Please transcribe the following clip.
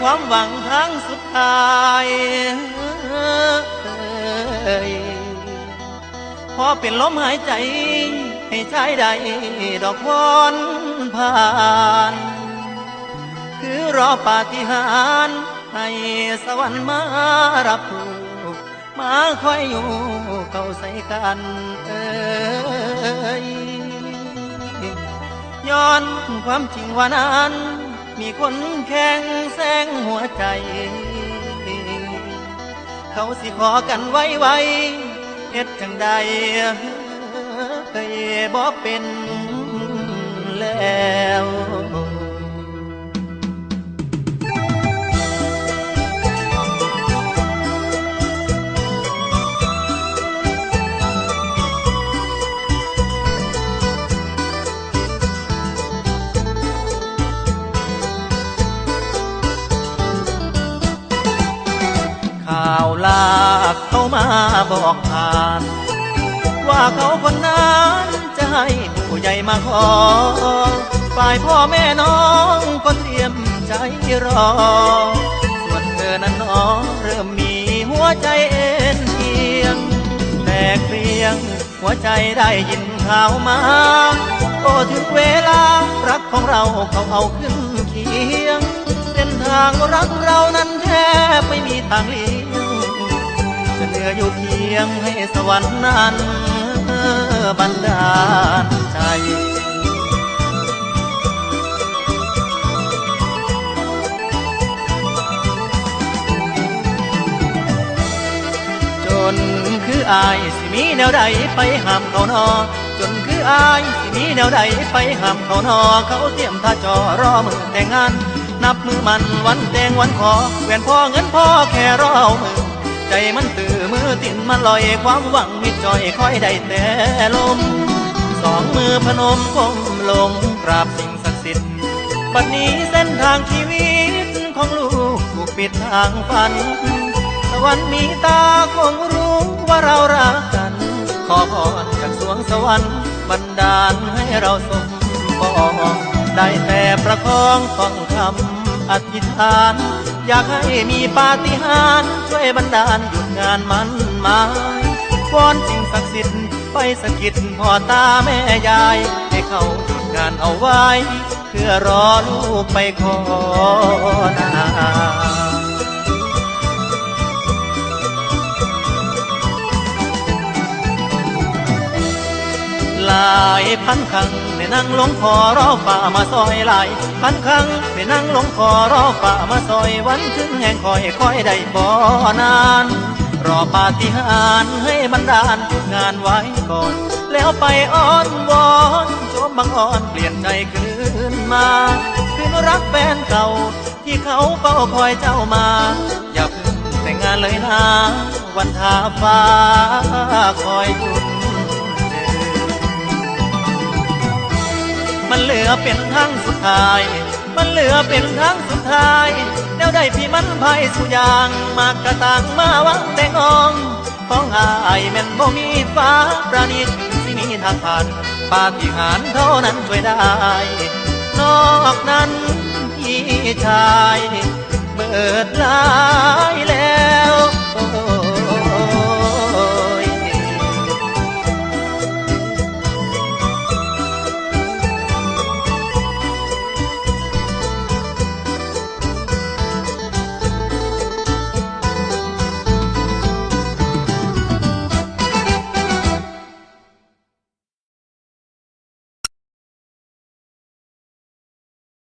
ความหวังครั้งสุดท้ายพอเป็นลมหายใจ ให้ชายใดดอกวอนผ่าน คือรอปาฏิหาริย์ให้สวรรค์มารับรู้มาคอยอยู่เข้าใส่กันเอ้ยย้อนความจริงว่านั้น มีคนแข่งแซงหัวใจ เขาสิขอกันไว้ไว้เฮ็ดจังใดเคยบ่เป็นแล้ว ลากเขามาบอกผ่าน ว่าเขาคนนั้นจะให้ผู้ใหญ่มาขอ ฝ่ายพ่อแม่น้องก็เตรียมใจรอ ส่วนเธอนั้นน้องเริ่มมีหัวใจเอ็นเอียง แต่เพียงหัวใจได้ยินข่าวมา โอ้ถึงเวลารักของเราเขาเอาขึ้นเคียง เส้นทางรักเรานั้นแทบไม่มีทางเลี้ยง ออยู่เพียงให้สวรรค์นั้นบันดาลใจจนคืออายสิมีแนวใดไปห้ามเขานอ จนคืออายสิมีแนวใดไปห้ามเขานอ เขาเตรียมท่าจอรอมือแต่งงาน นับมือมันวันแต่งวันขอแหวนพ่อเงินพ่อแค่รอมือ ใจมันตื่อมือติ่นมันลอยความหวังมิจอยคอยได้แต่ลม สองมือพนมก้มลงกราบสิ่งศักดิ์สิทธิ์บัดนี้เส้นทางชีวิตของลูกถูกปิดทางฝันสวรรค์มีตาคงรู้ว่าเรารักกัน ขอพรจากสวงสวรรค์บันดาลให้เราสมปองได้แต่ประคองต้องทำอธิษฐาน อยากให้มีปาฏิหาริย์ ช่วยบันดาลหยุดงานมันมายวอนสิ่งศักดิ์สิทธิ์ไปสะกิดพ่อตาแม่ยาย ให้เขาหยุดงานเอาไว้ เพื่อรอลูกไปขอนาหลายพันครั้ง ได้นั่งลงคอรอฝ่ามาซอยหลายพันครั้งได้นั่งลงคอรอฝ่ามาซอยวันขึ้นแห่งคอยคอยได้บ่นาน รอปาฏิหาริย์ให้บรรดาลงานไว้ก่อน แล้วไปอ้อนวอนโจมบังอ่อนเปลี่ยนใจคืนมาคืนรักแฟนเก่า ที่เขาเฝ้าคอยเจ้ามา อย่าเพิ่งแต่งงานเลยนะวันทาฟ้าคอยจุด มันเหลือเป็นทางสุดท้าย มันเหลือเป็นทางสุดท้ายแล้วได้พี่มันภัยสุยางมากระตังมาวังแต่งองของอายแม่นบ่มีฟ้าประณีตสิมีทางผ่านปาที่หารเท่านั้นช่วยได้ นอกนั้นพี่ชายเบิดลายแล้ว